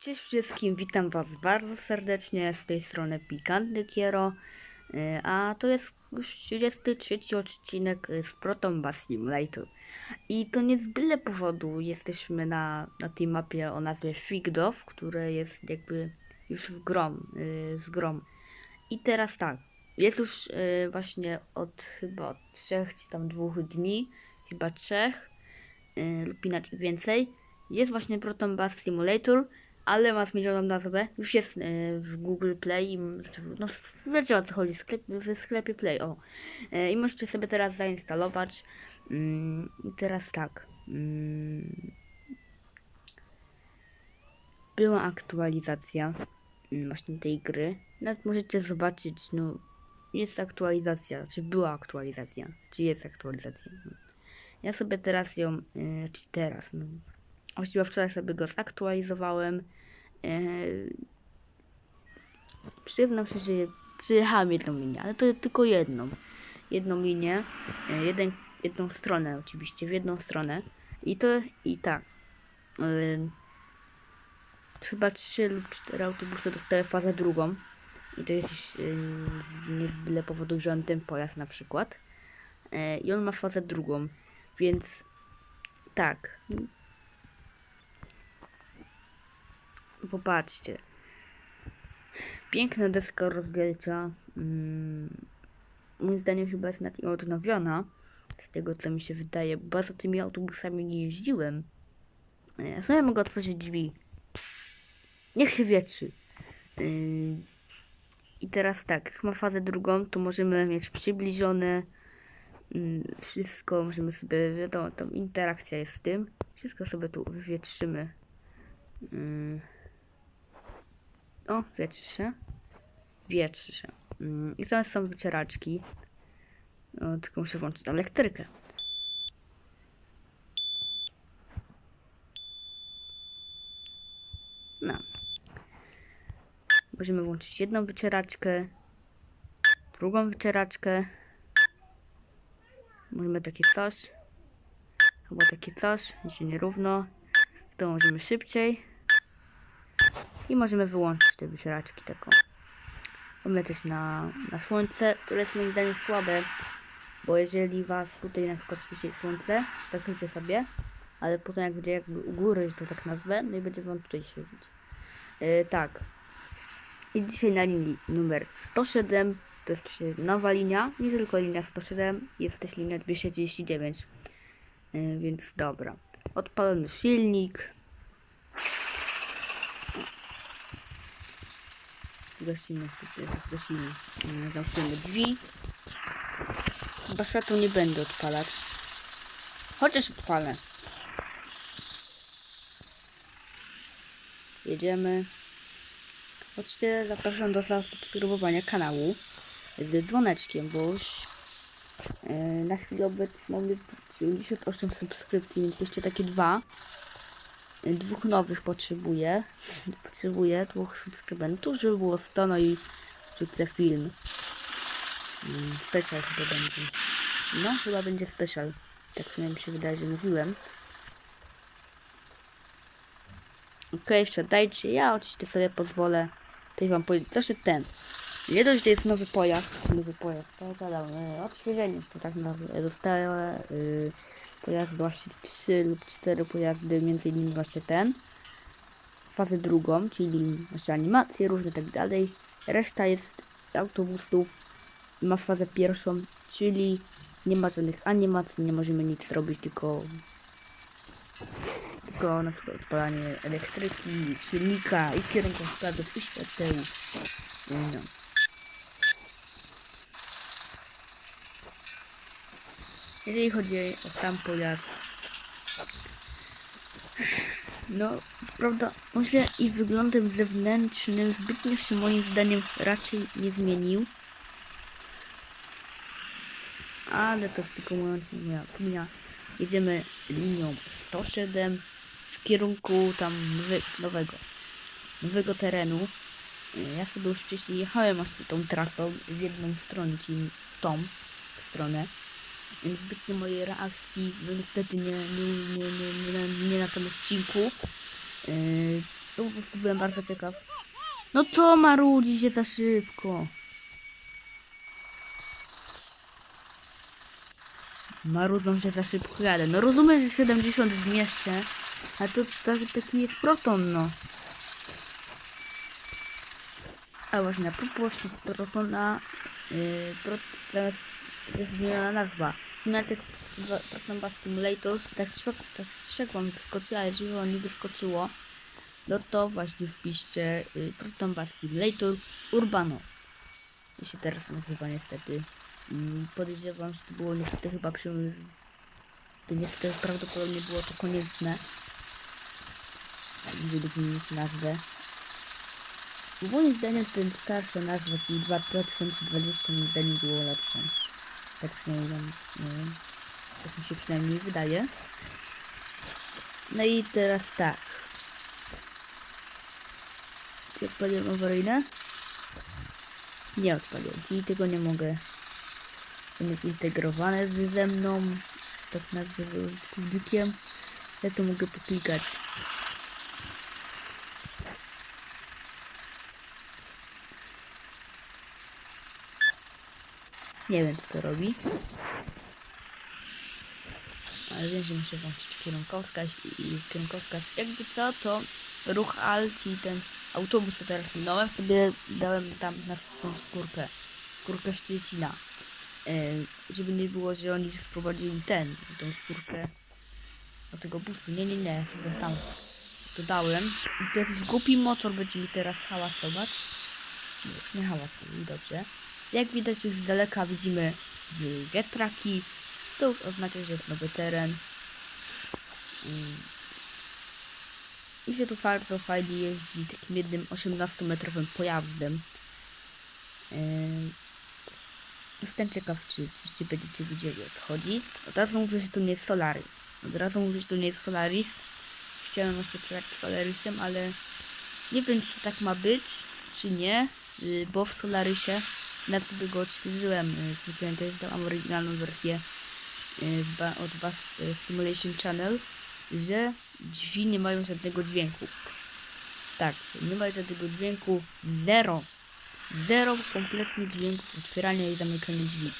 Cześć wszystkim, witam was bardzo serdecznie z tej strony Pikantny Kiero, y, a to jest już 33 odcinek y, z Proton Bus Simulator. I to nie z byle powodu jesteśmy na, na tej mapie o nazwie Figdow, które jest jakby już w grom, y, z grom. I teraz tak, jest już właśnie od chyba trzech czy tam dwóch dni, chyba trzech, lub inaczej więcej, jest właśnie Proton Bus Simulator, ale ma zmienioną nazwę. Już jest y, w Google Play i znaczy, no wiecie o co chodzi, sklep, w sklepie Play, o. Y, I możecie sobie teraz zainstalować. I teraz tak. Mm, była aktualizacja mm, właśnie tej gry. Nawet możecie zobaczyć, no jest aktualizacja, czy była aktualizacja, czy jest aktualizacja. Ja sobie teraz ją, y, czy teraz, no, właściwie wczoraj sobie go zaktualizowałem. Y, przyznam się, że przyjechałem jedną linię, ale to tylko jedną. Jedną linię, y, jeden, jedną stronę oczywiście, w jedną stronę. I to, i tak. y, chyba trzy lub cztery autobusy dostały fazę drugą. I to jest y, z, nie z byle powodu wziąłem pojazd na przykład. E, I on ma fazę drugą, więc tak. Popatrzcie. Piękna deska rozdzielcza. Mm, moim zdaniem chyba jest nawet odnowiona. Z tego co mi się wydaje. Bardzo tymi autobusami nie jeździłem. E, Sobie mogę otworzyć drzwi. Niech się wietrzy. Yy, I teraz tak, jak ma fazę drugą, to możemy mieć przybliżone mm, wszystko, możemy sobie, wiadomo, tam interakcja jest z tym. Wszystko sobie tu wywietrzymy. Mm. O, wietrzy się. Wietrzy się. Mm, I teraz są wycieraczki. O, tylko muszę włączyć elektrykę. No. Możemy włączyć jedną wycieraczkę, drugą wycieraczkę. Możemy takie coś. Albo takie coś, idzie nierówno. To możemy szybciej. I możemy wyłączyć te wycieraczki taką. Mamy też na, na słońce, które jest moim zdaniem słabe. Bo jeżeli was tutaj na przykład świeci słońce, zakryjcie sobie. Ale potem jak będzie jakby u góry, że to tak nazwę, no i będzie wam tutaj świecić. Yy, tak. I dzisiaj na linii numer 107, to jest nowa linia, nie tylko linia 107, jest też linia 239. Yy, więc dobra. Odpalamy silnik. Zgasimy sobie, zgasimy. Yy, Zamkniemy drzwi. Chyba światło nie będę odpalać. Chociaż odpalę. Jedziemy. Oczywiście zapraszam do zasubskrybowania kanału z dzwoneczkiem, bo już e, na chwilę obecną jest 98 subskrypcji, więc jeszcze takie dwa. E, Dwóch nowych potrzebuję. Potrzebuję dwóch subskrybentów, żeby było 100, no i wkrótce film. Mm, Special chyba będzie. No, chyba będzie special. Tak w sumie mi się wydaje, że mówiłem. Okej, wsiadajcie. Ja oczywiście sobie pozwolę tutaj wam powiedzieć. Zresztą ten. Nie dość, że jest nowy pojazd. Nowy pojazd, co gadam. E, odświeżenie, że to tak nazwę. Zostały y, pojazdy właśnie trzy lub cztery pojazdy, między innymi właśnie ten. Fazę drugą, czyli właśnie animacje różne tak dalej. Reszta jest autobusów. Ma fazę pierwszą, czyli nie ma żadnych animacji, nie możemy nic robić, tylko tylko na przykład odpalanie elektryki, silnika i kierunkowskazów i świateł. No. Jeżeli chodzi o sam pojazd, no, prawda, może i wyglądem zewnętrznym zbytnio się moim zdaniem raczej nie zmienił. Ale to jest tylko moja opinia. Jedziemy linią 107 w kierunku tam nowego, nowego terenu. E, Ja sobie już wcześniej jechałem właśnie tą trasą w jedną stronę, czyli w tą stronę. Zbytnio mojej reakcji niestety nie, nie, nie, nie, nie, na, nie na tym odcinku. Yy, To po prostu byłem bardzo ciekaw. No to marudzi się za szybko. Marudzą się za szybko jadę. No rozumiem, że 70 zmieszczę, a to tak, taki jest proton, no. A właśnie, a propos protona, yy, prot, teraz jest zmieniona nazwa. Tych Proton Bus Simulator, tak trzeba, tak wam wyskoczyła, jeżeli wam nie wyskoczyło, no to właśnie wpiszcie y, Bus Simulator Urbano. I się teraz nazywa niestety. Mm, Podejrzewam, że to było niestety chyba przy... Niestety prawdopodobnie było to konieczne. Żeby zmienić nazwę. Moim zdaniem ten starsza nazwa, czyli 2020 moim zdaniem było lepsze. Tak przynajmniej, nam, nie wiem, tak mi się przynajmniej wydaje. No i teraz tak. Czy odpaliłem awaryjne? Nie odpaliłem, czyli tego nie mogę. To jest zintegrowane z- ze mną, tak nazwę użytkownikiem. Ja tu mogę poklikać. Nie wiem co to robi. Ale wiem, że muszę włączyć kierunkowskaz i kierunkowskaz. Jakby co, to ruch Al, czyli ten autobus, co teraz minąłem, sobie dałem tam na tą skórkę. Skórkę Szczecina. E, żeby nie było, że oni wprowadzili ten, tą skórkę do tego busu. Nie, nie, nie, sobie sam dodałem. I to jakiś głupi motor będzie mi teraz hałasować. Nie hałasuje, dobrze. Jak widać już z daleka widzimy wiatraki. To już oznacza, że jest nowy teren. Mm. I się tu bardzo fajnie jeździ takim jednym 18-metrowym pojazdem. Yy, Jestem ciekaw, czy, czy, czy będziecie widzieli o co chodzi. Od razu mówię, że to nie jest Solaris. Od razu mówię, że to nie jest Solaris. Chciałem jeszcze przejechać Solarisem, ale nie wiem, czy tak ma być, czy nie, y, bo w Solarisie na sobie go odświeżyłem. y, Specjalnie też dałam oryginalną wersję ba- od Was y, Simulation Channel, że drzwi nie mają żadnego dźwięku. Tak, nie ma żadnego dźwięku. Zero. Zero kompletnie dźwięków otwierania i zamykania drzwi.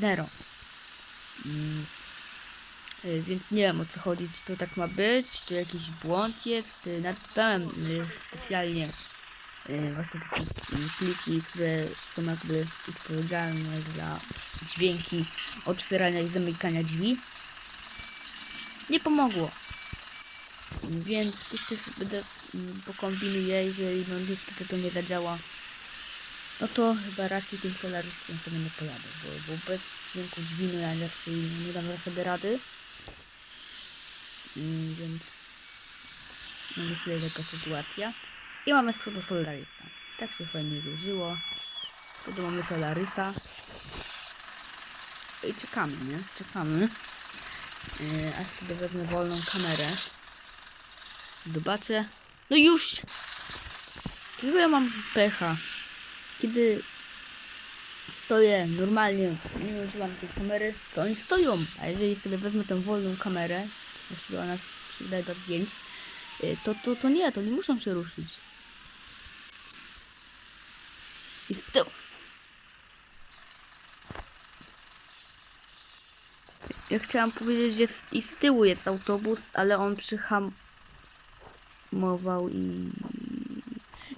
Zero. Mm. Więc nie wiem o co chodzi, czy to tak ma być, czy jakiś błąd jest. Napisałem y, specjalnie właśnie takie y, pliki, które są jakby odpowiedzialne za dźwięki otwierania i zamykania drzwi. Nie pomogło. Więc jeszcze będę mm, pokombinuję, jeżeli no niestety to nie zadziała. No to chyba raczej tym Solarisem sobie nie pojadę, bo, bo bez dźwięku drzwi no ja raczej nie dam sobie rady. Mm, Więc no że taka sytuacja. I mamy z przodu Solarisa. Tak się fajnie złożyło. Tu mamy Solarisa. I czekamy, nie? Czekamy. Yy, aż sobie wezmę wolną kamerę. Zobaczę. No już! Dlaczego ja mam pecha? Kiedy stoję normalnie, nie używam tej kamery, to oni stoją. A jeżeli sobie wezmę tę wolną kamerę, jeśli ona się daje do zdjęć, y, to, to, to nie, to nie muszą się ruszyć. I w tył. Ja chciałam powiedzieć, że z, i z tyłu jest autobus, ale on przyhamował i...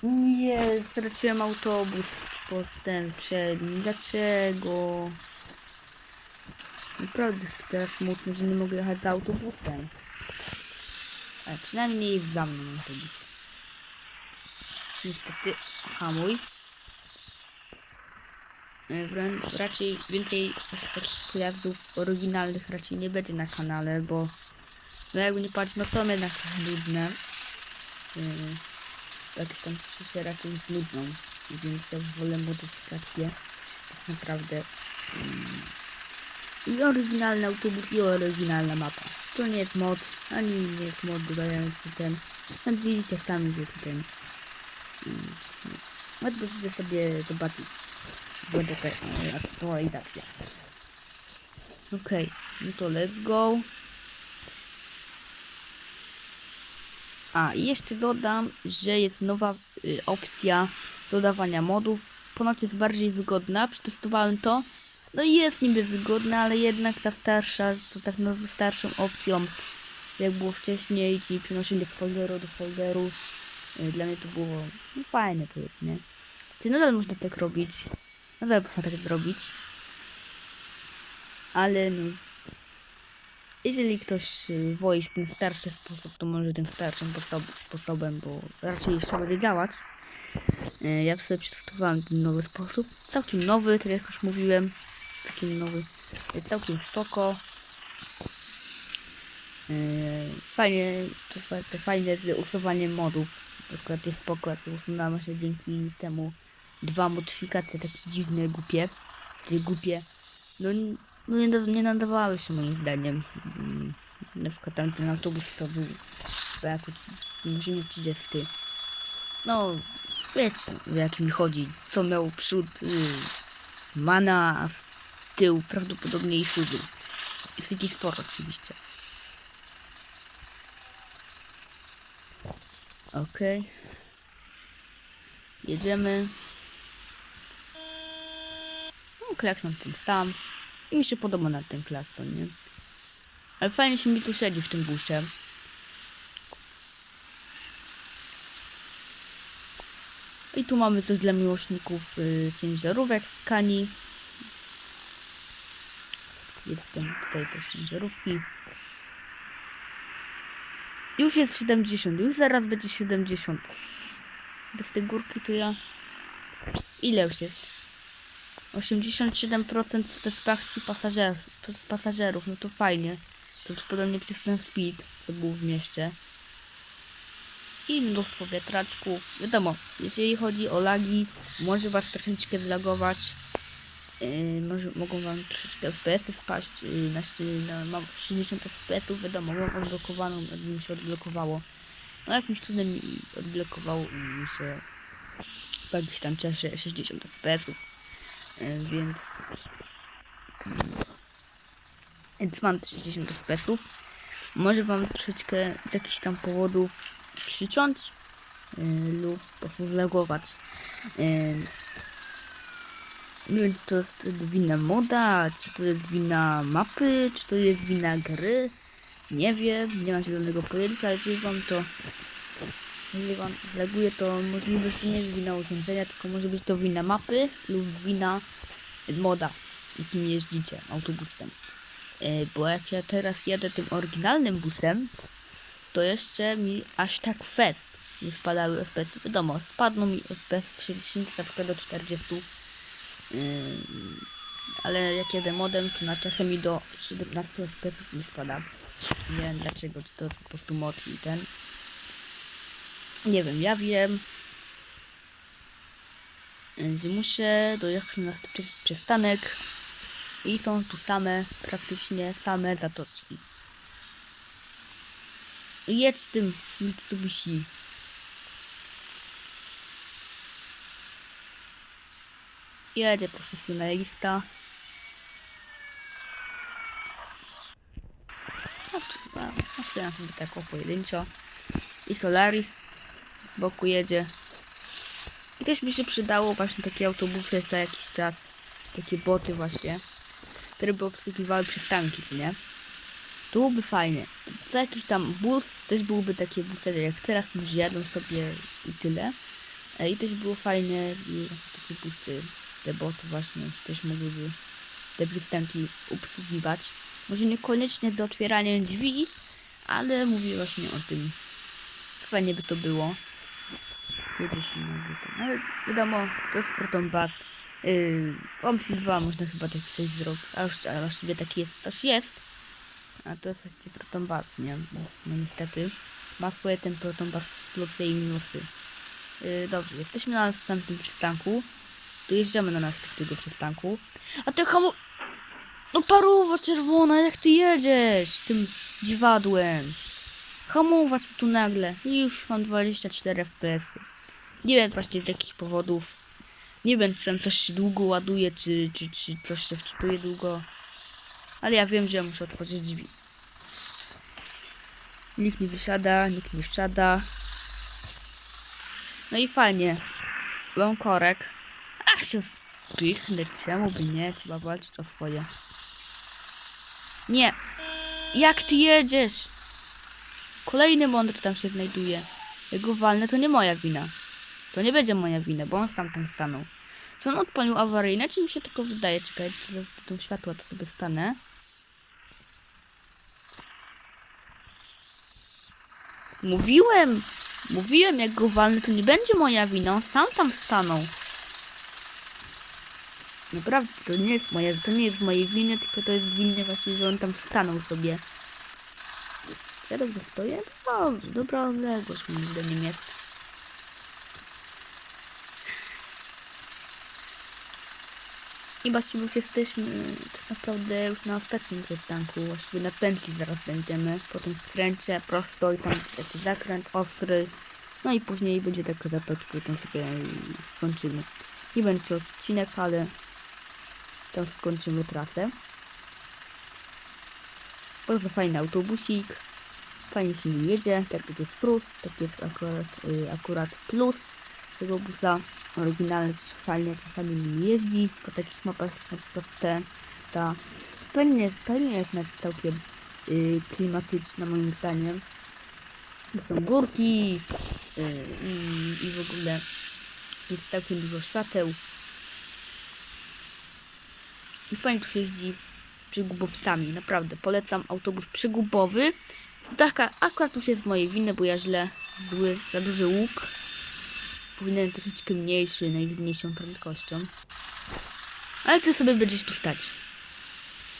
Nie, straciłem autobus po ten przedni. Dlaczego? Naprawdę jest teraz smutno, że nie mogę jechać za autobusem. Ale przynajmniej jest za mną autobus. Niestety, hamuj. E, wręcz raczej więcej takich pojazdów oryginalnych raczej nie będzie na kanale, bo no jakby nie patrzeć, no są jednak nudne. Yy, jakieś tam trzy się raczej znudzą, więc ja wolę modyfikacje tak naprawdę. Mm, I oryginalny autobus i oryginalna mapa. To nie jest mod, ani nie jest mod dodający ten. No widzicie sami, że no możecie sobie zobaczyć. Będzie e, aktualizacja. Okej, no to let's go. A, i jeszcze dodam, że jest nowa y, opcja dodawania modów. Ponoć jest bardziej wygodna, przetestowałem to. No i jest niby wygodna, ale jednak ta starsza, to tak nazwę starszą opcją, jak było wcześniej, czyli przenoszenie z folderu do folderu. Y, Dla mnie to było no, fajne powiedzmy. Czy nadal można tak robić? Nadal można tak zrobić. Ale no, jeżeli ktoś y, woli ten starszy sposób, to może tym starszym sposob- sposobem, bo raczej jeszcze będzie działać. Y, Ja sobie przetestowałem ten nowy sposób. Całkiem nowy, tak jak już mówiłem. Taki nowy. y, Całkiem spoko. Fajnie, to fajne z usuwaniem modów. Akurat jest spoko, ja usunąłem właśnie dzięki temu dwa modyfikacje takie dziwne, głupie. Takie głupie. No, no nie, nie nadawały się moim zdaniem. Mm, Na przykład tamten autobus to był chyba jako może nie 30. No, wiecie o jaki mi chodzi. Co miał przód y, Mana, a z tyłu prawdopodobnie i Suzu. City Sport oczywiście. Okej. Jedziemy. No, klakson ten sam. I mi się podoba na ten klakson, nie? Ale fajnie się mi tu siedzi w tym busie. I tu mamy coś dla miłośników y, ciężarówek z Kani. Jestem tutaj też ciężarówki. Już jest 70, już zaraz będzie 70. Bez tej górki to ja... Ile już jest? 87% satysfakcji pasażerów, pasażerów, no to fajnie. Prawdopodobnie przez ten speed, co był w mieście. I mnóstwo wiatraczków. Wiadomo, jeżeli chodzi o lagi, może was troszeczkę zlagować. Yy, może mogą wam troszeczkę FPS-y spaść. Yy, na, mam 60 FPS-ów, wiadomo, mam odblokowaną, mi się odblokowało. No jakimś cudem mi odblokowało i mi się po jakimś tam czasie 60 FPS-ów. Yy, więc więc mam 60 FPS-ów. Może wam troszeczkę z jakichś tam powodów przyciąć yy, lub po prostu zlagować. Yy, czy to jest wina moda, czy to jest wina mapy, czy to jest wina gry. Nie wiem, nie mam zielonego pojęcia, ale jeżeli wam to jeżeli wam zlaguje, to możliwe, że nie jest wina urządzenia, tylko może być to wina mapy lub wina moda, jakim jeździcie autobusem. E, Bo jak ja teraz jadę tym oryginalnym busem, to jeszcze mi aż tak fest nie spadały FPS. Wiadomo, spadną mi FPS z 60 na przykład do 40. Ym, ale jak jadę modem, to na czasem mi do 17 FPS nie spada. Nie wiem dlaczego, czy to po prostu mod i ten. Nie wiem, ja wiem. Że muszę dojechać na następny przystanek. I są tu same, praktycznie same zatoczki. Jedź tym Mitsubishi. Jedzie profesjonalista. No, chyba, otwieram sobie tak o pojedynczo. I Solaris boku jedzie. I też mi się przydało właśnie takie autobusy za jakiś czas. Takie boty właśnie. Które by obsługiwały przystanki, co nie? To byłoby fajnie. Za jakiś tam bus też byłoby takie busy jak teraz, że jadą sobie i tyle. E, I też było fajne i takie busy, te boty właśnie też mogłyby te przystanki obsługiwać. Może niekoniecznie z otwieraniem drzwi, ale mówię właśnie o tym. Fajnie by to było. Kiedyś to. Ale wiadomo, to Proton Bus. Yy, Omsi 2 można chyba takie coś zrobić. A już a właściwie taki jest, coś jest. A to jest właściwie Proton nie? No niestety. Ma swoje ten Proton plusy i minusy. Yy, dobrze, jesteśmy na następnym przystanku. Dojeżdżamy na następnego przystanku. A ty hamu... No paruwa czerwona, jak ty jedziesz tym dziwadłem? Hamować tu nagle. I już mam 24 FPS. Nie wiem właśnie z jakich powodów. Nie wiem, czy tam coś się długo ładuje, czy, czy, czy coś się wczytuje długo. Ale ja wiem, że ja muszę otworzyć drzwi. Nikt nie wysiada, nikt nie wsiada. No i fajnie. Mam korek. Ach, się wpichnę, czemu by nie? Trzeba walczyć o swoje. Nie. Jak ty jedziesz? Kolejny mądry tam się znajduje. Jak go walnę, to nie moja wina. To nie będzie moja wina, bo on sam tam stanął. Czy on odpalił awaryjne, czy mi się tylko wydaje? Czekaj, tą światła to sobie stanę. Mówiłem! Mówiłem, jak go walnę, to nie będzie moja wina. On sam tam stanął. Naprawdę, to nie jest moja, to nie jest mojej winy, tylko to jest winy właśnie, że on tam stanął sobie. Ja dobrze stoję? Dobrze, dobra odległość nim jest. I właściwie już jesteśmy tak naprawdę już na ostatnim przystanku. Właściwie na pętli zaraz będziemy. Potem skręcie prosto i tam będzie taki zakręt ostry. No i później będzie taka zatoczka i tam sobie skończymy. Nie będzie odcinek, ale tam skończymy trasę. Bardzo fajny autobusik. Fajnie się nim jedzie. Tak to jest plus, tak jest akurat, y, akurat plus tego busa. Oryginalny też fajnie czasami nim jeździ. Po takich mapach na przykład te, ta, to nie jest, to nie jest nawet całkiem y, klimatyczna moim zdaniem. Są górki y, i, i w ogóle jest całkiem dużo świateł. I fajnie tu się jeździ przygubowcami. Naprawdę polecam autobus przygubowy. Taka akurat już jest z mojej winy, bo ja źle zły, za duży łuk. Powinien troszeczkę mniejszy, najmniejszą prędkością. Ale ty sobie będziesz tu stać.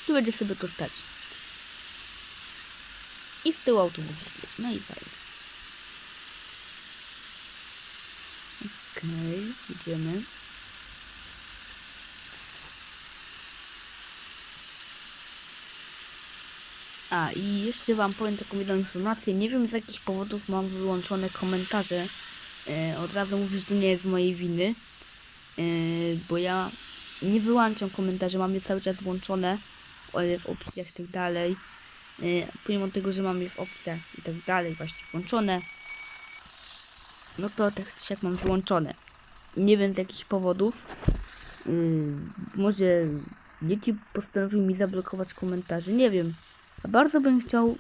Tu będzie sobie tu stać. I z tyłu autobus. No i fajnie. Okej, idziemy. A i jeszcze Wam powiem taką jedną informację. Nie wiem z jakich powodów mam wyłączone komentarze. E, od razu mówię, że to nie jest z mojej winy. E, bo ja nie wyłączam komentarzy, mam je cały czas włączone e, w opcjach i tak dalej. Pomimo tego, że mam je w opcjach i tak dalej właśnie włączone, no to tak czy siak mam wyłączone. Nie wiem z jakich powodów. Może YouTube postanowił mi zablokować komentarzy, nie wiem. A bardzo bym chciał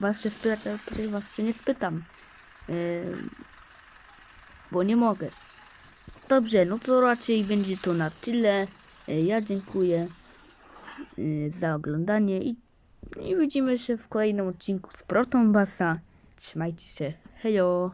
was się spytać, ale was się nie spytam. Ym, bo nie mogę. Dobrze, no to raczej będzie to na tyle. E, Ja dziękuję y, za oglądanie i, i widzimy się w kolejnym odcinku z Proton Basa. Trzymajcie się. Hejo!